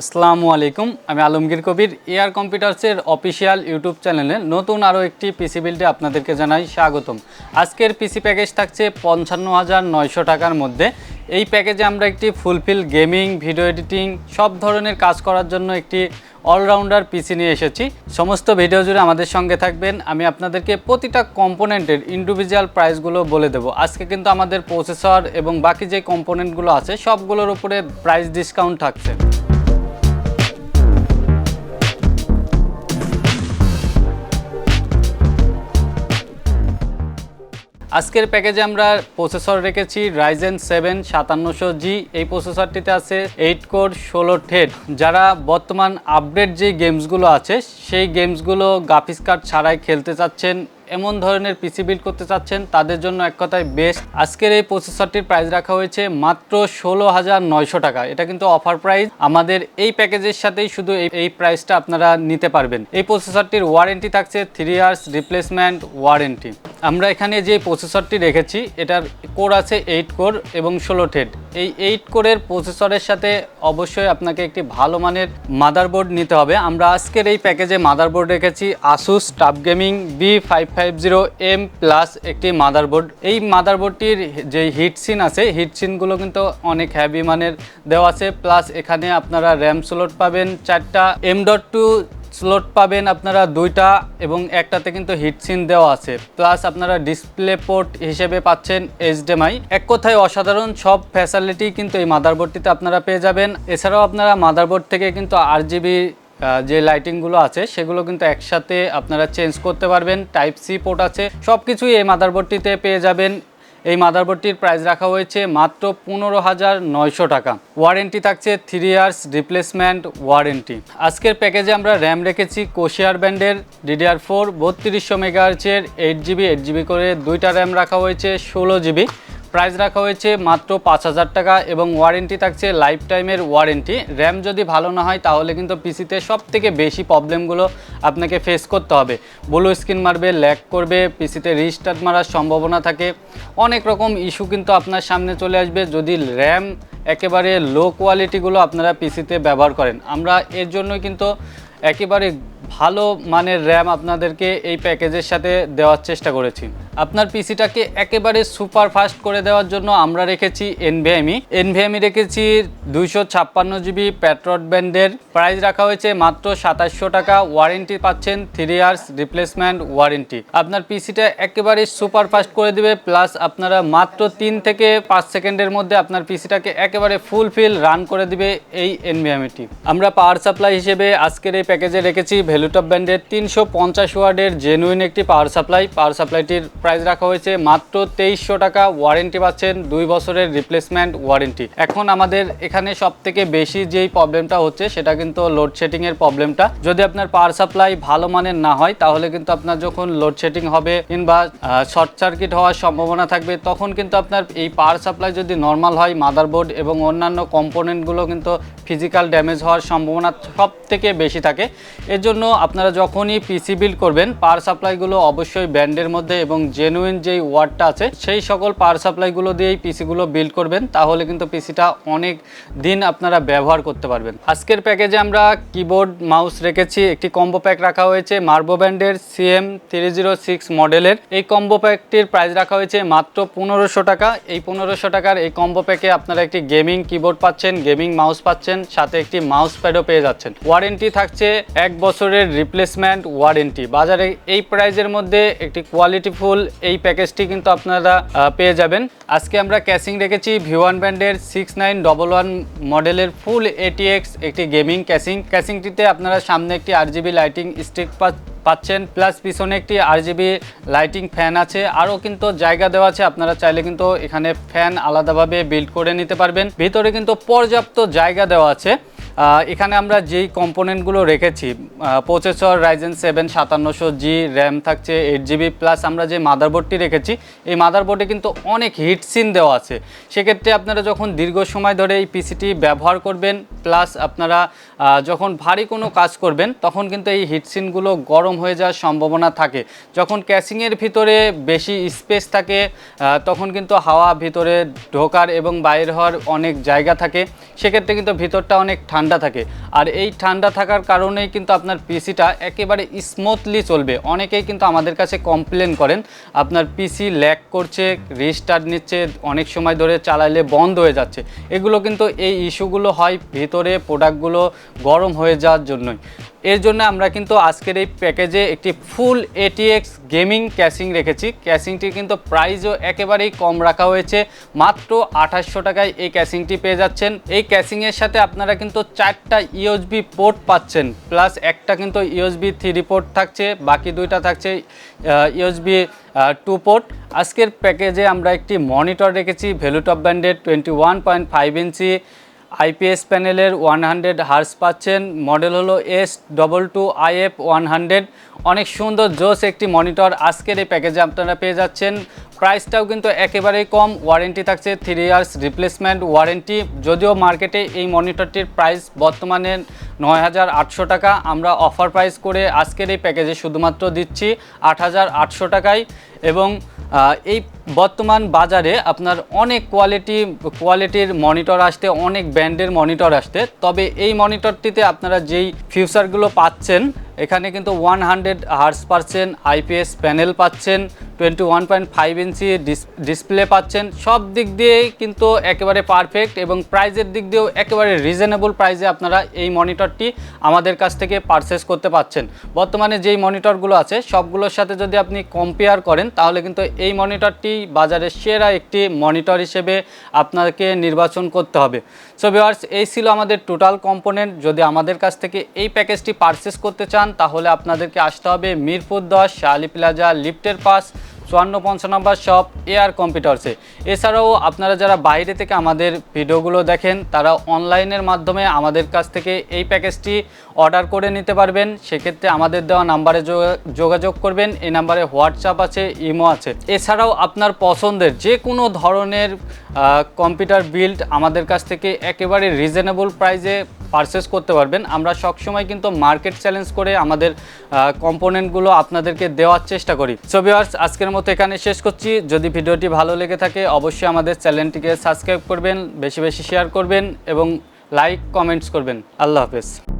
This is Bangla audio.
আসসালামু আলাইকুম, আমি আলমগীর কবির। এয়ার কম্পিউটার্সের অফিসিয়াল ইউটিউব চ্যানেলে নতুন আরও একটি পিসি বিল্ডে আপনাদেরকে জানাই স্বাগতম। আজকের পিসি প্যাকেজ থাকছে পঞ্চান্ন হাজার নয়শো টাকার মধ্যে। এই প্যাকেজে আমরা একটি ফুলফিল গেমিং, ভিডিও এডিটিং, সব ধরনের কাজ করার জন্য একটি অলরাউন্ডার পিসি নিয়ে এসেছি। সমস্ত ভিডিও জুড়ে আমাদের সঙ্গে থাকবেন। আমি আপনাদেরকে প্রতিটা কম্পোনেন্টের ইন্ডিভিজুয়াল প্রাইসগুলো বলে দেবো। আজকে কিন্তু আমাদের প্রসেসর এবং বাকি যে কম্পোনেন্টগুলো আছে, সবগুলোর উপরে প্রাইস ডিসকাউন্ট থাকছে। আজকের প্যাকেজে আমরা প্রসেসর রেখেছি রাইজেন সেভেন সাতান্নশো জি। এই প্রসেসরটিতে আছে এইট কোর, ষোলো ঠেড যারা বর্তমান আপডেট যে গেমসগুলো আছে, সেই গেমসগুলো গ্রাফিক্স কার্ড ছাড়াই খেলতে চাচ্ছেন এমন ধরনের পিসি বিল্ড করতে চাচ্ছেন, তাদের জন্য এক কথায় বেস্ট। আজকের এই প্রসেসরটির প্রাইস রাখা হয়েছে মাত্র ষোলো হাজার নয়শো টাকা। এটা কিন্তু অফার প্রাইস। আমাদের এই প্যাকেজের সাথেই শুধু এই এই প্রাইসটা আপনারা নিতে পারবেন। এই প্রসেসরটির ওয়ারেন্টি থাকছে থ্রি ইয়ার্স রিপ্লেসমেন্ট ওয়ারেন্টি। আমরা এখানে যে প্রসেসরটি রেখেছি, এটার কোর আছে এইট কোর এবং ষোলো ঠেড এই এইট কোরের প্রসেসরের সাথে অবশ্যই আপনাকে একটি ভালো মানের মাদারবোর্ড নিতে হবে। আমরা আজকের এই প্যাকেজে মাদারবোর্ড রেখেছি Asus TUF gaming B five five zero M plus একটি মাদারবোর্ড এই মাদারবোর্ডটির যে হিটসিন আছে হিটসিনগুলো কিন্তু অনেক হ্যাভি মানের দেওয়া আছে। প্লাস এখানে আপনারা র্যাম স্লট পাবেন, চারটা এম ডট টু স্লট পাবেন আপনারা, দুইটা এবং একটাতে কিন্তু হিটসিন দেওয়া আছে। প্লাস আপনারা ডিসপ্লে পোর্ট হিসেবে পাচ্ছেন এইচডিএমআই এক কথায় অসাধারণ, সব ফ্যাসিলিটি কিন্তু এই মাদারবোর্ডটিতে আপনারা পেয়ে যাবেন। এছাড়াও আপনারা মাদারবোর্ড থেকে কিন্তু আর জিবি যে লাইটিংগুলো আছে, সেগুলো কিন্তু একসাথে আপনারা চেঞ্জ করতে পারবেন। টাইপ সি পোর্ট আছে। সব কিছুই এই মাদারবোর্ডটিতে পেয়ে যাবেন। এই মাদারবোর্ডটির প্রাইস রাখা হয়েছে মাত্র পনেরো হাজার নয়শো টাকা। ওয়ারেন্টি থাকছে থ্রি ইয়ার্স রিপ্লেসমেন্ট ওয়ারেন্টি আজকের প্যাকেজে আমরা র্যাম রেখেছি কোশিয়ার ব্যান্ডের ডিডিআর ফোর বত্রিশশো মেগাহার্চের এইট জিবি এইট জিবি করে দুইটা র্যাম রাখা হয়েছে, ষোলো জিবি প্রাইস রাখা হয়েছে মাত্র পাঁচ হাজার টাকা এবং ওয়ারেন্টি থাকছে লাইফ টাইমের ওয়ারেন্টি র্যাম যদি ভালো না হয়, তাহলে কিন্তু পিসিতে সব থেকে বেশি প্রবলেমগুলো আপনাকে ফেস করতে হবে। ব্লু স্ক্রিন মারবে ল্যাক করবে পিসিতে রিস্টার্ট মারার সম্ভাবনা থাকে। অনেক রকম ইস্যু কিন্তু আপনার সামনে চলে আসবে। যদি র্যাম একেবারে লো কোয়ালিটিগুলো আপনারা পিসিতে ব্যবহার করেন, আমরা এর জন্যই কিন্তু একেবারে ভালো মানের র্যাম আপনাদেরকে এই প্যাকেজের সাথে দেওয়ার চেষ্টা করেছি। আপনার পিসিটাকে একেবারে সুপার ফাস্ট করে দেওয়ার জন্য আমরা রেখেছি এনভিএমই। এনভিএমই রেখেছি দুইশো ছাপ্পান্ন জিবি প্যাট্রট ব্যান্ডের প্রাইস রাখা হয়েছে মাত্র সাতাশশো টাকা। ওয়ারেন্টি পাচ্ছেন থ্রি ইয়ার্স রিপ্লেসমেন্ট ওয়ারেন্টি আপনার পিসিটা একেবারে সুপার ফাস্ট করে দিবে প্লাস আপনারা মাত্র তিন থেকে পাঁচ সেকেন্ডের মধ্যে আপনার পিসিটাকে একেবারে ফুলফিল রান করে দিবে এই এনভিএমইটি। আমরা পাওয়ার সাপ্লাই হিসেবে আজকের এই প্যাকেজে রেখেছি ভ্যালুটপ ব্যান্ডের তিনশো পঞ্চাশ ওয়ার্ডের জেনুইন একটি পাওয়ার সাপ্লাই পাওয়ার সাপ্লাইটির প্রাইস রাখা হয়েছে মাত্র তেইশশো টাকা। ওয়ারেন্টি পাচ্ছেন দুই বছরের রিপ্লেসমেন্ট ওয়ারেন্টি এখন আমাদের এখানে সব থেকে বেশি যেই প্রবলেমটা হচ্ছে, সেটা কিন্তু লোডশেডিং এর প্রবলেমটা যদি আপনার পাওয়ার সাপ্লাই ভালো মানের না হয়, তাহলে কিন্তু আপনার যখন লোডশেডিং হবে কিংবা শর্ট সার্কিট হওয়ার সম্ভাবনা থাকবে, তখন কিন্তু আপনার এই পাওয়ার সাপ্লাই যদি নর্মাল হয় মাদারবোর্ড এবং অন্যান্য কম্পোনেন্টগুলো কিন্তু ফিজিক্যাল ড্যামেজ হওয়ার সম্ভাবনা সব থেকে বেশি থাকে। এর জন্য আপনারা যখনই পিসি বিল্ড করবেন পাওয়ার সাপ্লাইগুলো অবশ্যই ব্যান্ডের মধ্যে এবং জেনুইন যেই ওয়ার্ডটা আছে, সেই সকল পাওয়ার সাপ্লাইগুলো দিয়েই পিসিগুলো বিল্ড করবেন, তাহলে কিন্তু পিসিটা অনেক দিন আপনারা ব্যবহার করতে পারবেন। আজকের প্যাকেজে আমরা কিবোর্ড মাউস রেখেছি, একটি কম্বো প্যাক রাখা হয়েছে মার্বো ব্যান্ডের সিএম থ্রি জিরো সিক্স মডেলের এই কম্বো প্যাকটির প্রাইস রাখা হয়েছে মাত্র পনেরোশো টাকা। এই পনেরোশো টাকার এই কম্বো প্যাকে আপনারা একটি গেমিং কিবোর্ড পাচ্ছেন গেমিং মাউস পাচ্ছেন, সাথে একটি মাউস প্যাডও পেয়ে যাচ্ছেন। ওয়ারেন্টি থাকছে এক বছরের রিপ্লেসমেন্ট ওয়ারেন্টি বাজারে এই প্রাইজের মধ্যে একটি কোয়ালিটিফুল এই প্যাকেজটি কিন্তু আপনারা পেয়ে যাবেন। আজকে আমরা ক্যাসিং রেখেছি ভিওয়ান ব্যান্ডের সিক্স নাইন ডবল ওয়ান মডেলের ফুল এটিএক্স একটি গেমিং ক্যাসিং ক্যাসিংটিতে আপনারা সামনে একটি আর জিবি লাইটিং স্টিক পাচ্ছেন প্লাস পিছনে একটি আর জিবি লাইটিং ফ্যান আছে। আরও কিন্তু জায়গা দেওয়া আছে, আপনারা চাইলে কিন্তু এখানে ফ্যান আলাদাভাবে বিল্ড করে নিতে পারবেন। ভিতরে কিন্তু পর্যাপ্ত জায়গা দেওয়া আছে। এখানে আমরা যেই কম্পোনেন্টগুলো রেখেছি প্রসেসর রাইজেন সেভেন সাতান্নশো জি র্যাম থাকছে এইট জিবি প্লাস আমরা যে মাদারবোর্ডটি রেখেছি, এই মাদারবোর্ডে কিন্তু অনেক হিটসিন দেওয়া আছে। সেক্ষেত্রে আপনারা যখন দীর্ঘ সময় ধরে এই পিসিটি ব্যবহার করবেন প্লাস আপনারা যখন ভারী কোনো কাজ করবেন, তখন কিন্তু এই হিটসিনগুলো গরম হয়ে যাওয়ার সম্ভাবনা থাকে। যখন ক্যাসিংয়ের ভিতরে বেশি স্পেস থাকে তখন কিন্তু হাওয়া ভিতরে ঢোকার এবং বাইর হওয়ার অনেক জায়গা থাকে। সেক্ষেত্রে কিন্তু ভিতরটা অনেক ঠান্ডা ঠান্ডা থাকে। আর এই ঠান্ডা থাকার কারণেই কিন্তু আপনার পিসিটা একেবারে স্মুথলি চলবে। অনেকেই কিন্তু আমাদের কাছে কমপ্লেন করেন, আপনার পিসি ল্যাক করছে রিস্টার্ট নিচ্ছে, অনেক সময় ধরে চালাইলে বন্ধ হয়ে যাচ্ছে। এগুলো কিন্তু এই ইস্যুগুলো হয় ভিতরে প্রোডাক্টগুলো গরম হয়ে যাওয়ার জন্যই। এর জন্য আমরা কিন্তু আজকের এই প্যাকেজে একটি ফুল এটিএক্স গেমিং ক্যাসিং রেখেছি। ক্যাসিংটি কিন্তু প্রাইসও একেবারেই কম রাখা হয়েছে। মাত্র আঠাশশো টাকায় এই ক্যাসিংটি পেয়ে যাচ্ছেন। এই ক্যাসিংয়ের সাথে আপনারা কিন্তু চারটা ইউএসবি পোর্ট পাচ্ছেন, প্লাস একটা কিন্তু ইউএসবি থ্রি পোর্ট থাকছে, বাকি দুইটা থাকছে ইউএসবি টু পোর্ট। আজকের প্যাকেজে আমরা একটি মনিটর রেখেছি, ভ্যালুটপ ব্র্যান্ডের twenty one point five inch IPS প্যানেলের ওয়ান হান্ড্রেড হার্স পাচ্ছেন। মডেল হলো S double two IF one hundred. অনেক সুন্দর জোস একটি মনিটর। আজকের এই প্যাকেজে আপনারা পেয়ে যাচ্ছেন। প্রাইসটাও কিন্তু একেবারেই কম। ওয়ারেন্টি থাকছে থ্রি ইয়ার্স রিপ্লেসমেন্ট ওয়ারেন্টি। যদিও মার্কেটে এই মনিটরটির প্রাইস বর্তমানে নয় হাজার আটশো টাকা আমরা অফার প্রাইস করে আজকের এই প্যাকেজে শুধুমাত্র দিচ্ছি আট হাজার আটশো টাকায়। এবং এই বর্তমান বাজারে আপনার অনেক কোয়ালিটি কোয়ালিটির মনিটর আসতে, অনেক ব্র্যান্ডের মনিটর আসতে। তবে এই মনিটরটিতে আপনারা যেই ফিউচারগুলো পাচ্ছেন এখানে কিন্তু ওয়ান হান্ড্রেড হার্স পাচ্ছেন আইপিএস প্যানেল পাচ্ছেন twenty one point five inch display পাচ্ছেন। সব দিক দিয়েই কিন্তু একেবারে পারফেক্ট এবং প্রাইজের দিক দিয়েও একেবারে রিজনেবল প্রাইসে আপনারা এই মনিটরটি আমাদের কাছ থেকে পারচেস করতে পাচ্ছেন। বর্তমানে যেই মনিটরগুলো আছে, সবগুলোর সাথে যদি আপনি কম্পেয়ার করেন, তাহলে কিন্তু এই মনিটরটি বাজারের সেরা একটি মনিটর হিসেবে আপনাকে নির্বাচন করতে হবে। সো ভিওয়ার্স এই ছিল আমাদের টোটাল কম্পোনেন্ট যদি আমাদের কাছ থেকে এই প্যাকেজটি পারচেস করতে চান তাহলে আপনাদেরকে আসতে হবে মিরপুর দশ, শালি প্লাজা, লিফটের পাস চুয়ান্ন পঞ্চানব্বই শপ এয়ার কম্পিউটার্সে। এছাড়াও আপনারা যারা বাইরে থেকে আমাদের ভিডিওগুলো দেখেন, তারা অনলাইনের মাধ্যমে আমাদের কাছ থেকে এই প্যাকেজটি অর্ডার করে নিতে পারবেন, সেক্ষেত্রে আমাদের দেওয়া নাম্বারে যোগাযোগ করবেন, এই নাম্বারে হোয়াটসঅ্যাপ আছে, ইমো আছে। এছাড়াও আপনার পছন্দের যে কোনো ধরনের কম্পিউটার বিল্ড আমাদের কাছ থেকে একেবারে রিজনেবল প্রাইসে পারচেস করতে পারবেন। আমরা সবসময় কিন্তু মার্কেট চ্যালেঞ্জ করে আমাদের কম্পোনেন্টগুলো আপনাদেরকে দেওয়ার চেষ্টা করি। সো ভিউয়ার্স আজকের মতো এখানে শেষ করছি। যদি ভিডিওটি ভালো লেগে থাকে, অবশ্যই আমাদের চ্যানেলটিকে সাবস্ক্রাইব করবেন, বেশি বেশি শেয়ার করবেন এবং লাইক কমেন্টস করবেন। আল্লাহ হাফেজ।